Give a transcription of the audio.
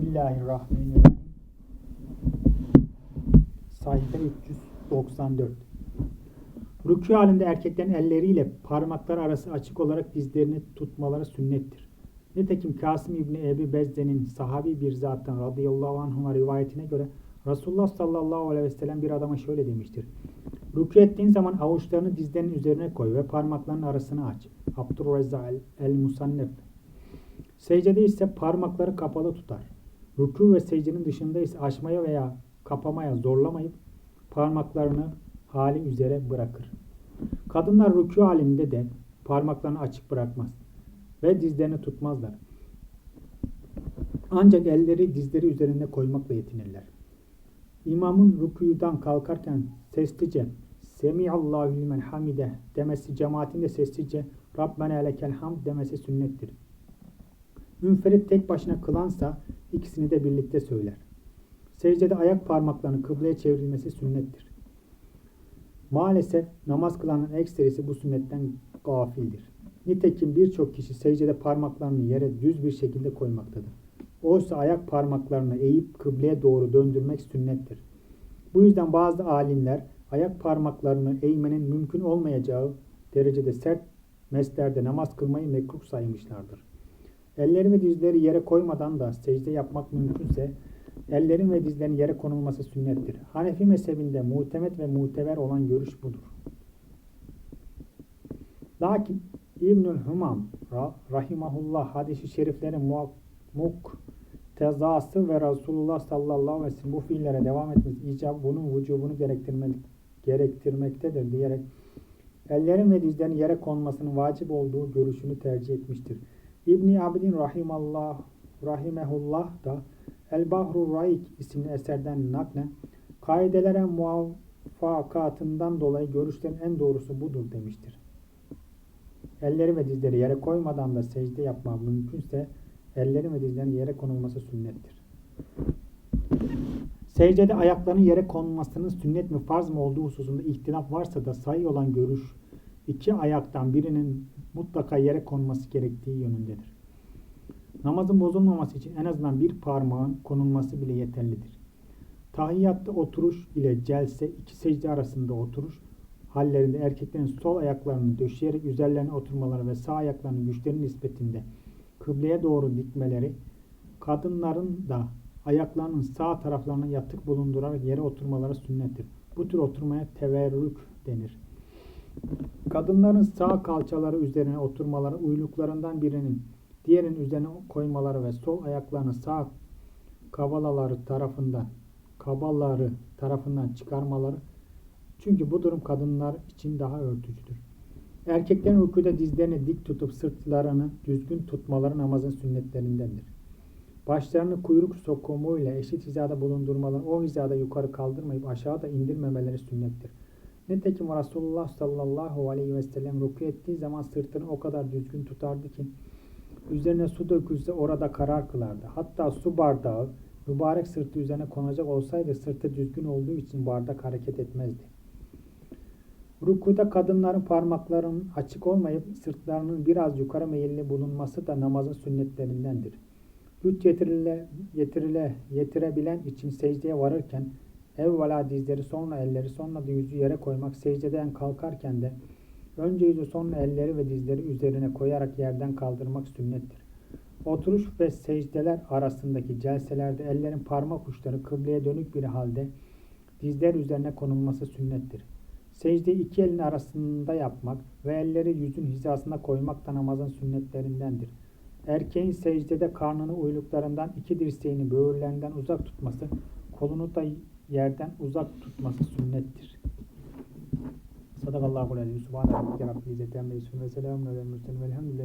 Bismillahirrahmanirrahim. Sayfa 394. Rükû halinde erkeklerin elleriyle parmaklar arası açık olarak dizlerini tutmaları sünnettir. Nitekim Kasım İbni Ebi Bezde'nin sahabi bir zattan radıyallahu anhuma rivayetine göre Resulullah sallallahu aleyhi ve sellem bir adama şöyle demiştir. Rükû ettiğin zaman avuçlarını dizlerinin üzerine koy ve parmaklarının arasını aç. Abdurrezzak el- el-Musannef Secdede ise parmakları kapalı tutar. Rükû ve secdenin dışında ise açmaya veya kapamaya zorlamayıp parmaklarını hali üzere bırakır. Kadınlar rükû halinde de parmaklarını açık bırakmaz ve dizlerini tutmazlar. Ancak elleri dizleri üzerine koymakla yetinirler. İmamın rükûdan kalkarken seslice Semiallahu limen hamide demesi cemaatin de sessizce Rabbena lekel hamd demesi sünnettir. Münferit tek başına kılansa ikisini de birlikte söyler. Secdede ayak parmaklarının kıbleye çevrilmesi sünnettir. Maalesef namaz kılanın ekserisi bu sünnetten gafildir. Nitekim birçok kişi secdede parmaklarını yere düz bir şekilde koymaktadır. Oysa ayak parmaklarını eğip kıbleye doğru döndürmek sünnettir. Bu yüzden bazı alimler ayak parmaklarını eğmenin mümkün olmayacağı derecede sert meslerde namaz kılmayı mekruh saymışlardır. Elleri ve dizleri yere koymadan da secde yapmak mümkünse ellerin ve dizlerin yere konulması sünnettir. Hanefi mezhebinde muhtemet ve muteber olan görüş budur. Lakin İbnül Humam ra- rahimahullah hadisi şeriflerin muak- muktezası ve Resulullah sallallahu aleyhi ve sellem bu fiillere devam etmesi icap bunun vücubunu gerektirmek, gerektirmektedir diyerek ellerin ve dizlerin yere konmasının vacip olduğu görüşünü tercih etmiştir. İbni Abidin rahimallah rahimehullah da El Bahru Raik isimli eserden naklen kaidelere muvaffakatından dolayı görüşlerin en doğrusu budur demiştir. Elleri ve dizleri yere koymadan da secde yapmak mümkünse ellerin ve dizlerin yere konulması sünnettir. Secdede ayakların yere konmasının sünnet mi farz mı olduğu hususunda ihtilaf varsa da sayı olan görüş iki ayaktan birinin mutlaka yere konması gerektiği yönündedir. Namazın bozulmaması için en azından bir parmağın konulması bile yeterlidir. Tahiyyatta oturuş ile celse iki secde arasında oturuş hallerinde erkeklerin sol ayaklarını döşeyerek üzerlerine oturmaları ve sağ ayaklarını güçleri nispetinde kıbleye doğru dikmeleri, kadınların da ayaklarının sağ taraflarına yatık bulundurarak yere oturmaları sünnettir. Bu tür oturmaya teverrük denir. Kadınların sağ kalçaları üzerine oturmaları, uyluklarından birinin diğerinin üzerine koymaları ve sol ayaklarını sağ kabalaları tarafından kabaları tarafından çıkarmaları çünkü bu durum kadınlar için daha örtücüdür. Erkeklerin rükuda dizlerini dik tutup sırtlarını düzgün tutmaları namazın sünnetlerindendir. Başlarını kuyruk sokumuyla eşit hizada bulundurmaları, o hizada yukarı kaldırmayıp aşağıda indirmemeleri sünnettir. Nitekim Resulullah sallallahu aleyhi ve sellem ruku ettiği zaman sırtını o kadar düzgün tutardı ki üzerine su dökülse orada karar kılardı. Hatta su bardağı mübarek sırtı üzerine konacak olsaydı sırtı düzgün olduğu için bardak hareket etmezdi. Rukuda kadınların parmaklarının açık olmayıp sırtlarının biraz yukarı meyilli bulunması da namazın sünnetlerindendir. Güç yetirile, yetirile, yetirebilen için secdeye varırken evvela dizleri sonra elleri sonra da yüzü yere koymak secdeden kalkarken de önce yüzü sonra elleri ve dizleri üzerine koyarak yerden kaldırmak sünnettir. Oturuş ve secdeler arasındaki celselerde ellerin parmak uçları kıbleye dönük bir halde dizler üzerine konulması sünnettir. Secdeyi iki elin arasında yapmak ve elleri yüzün hizasına koymak da namazın sünnetlerindendir. Erkeğin secdede karnını uyluklarından iki dirseğini böğürlerinden uzak tutması, kolunu da yerden uzak tutması sünnettir. Sadakallahu aleyhi ve sellem. Subhane rabbike rabbil izzeti amma ve selamun alel murselin velhamdülillahi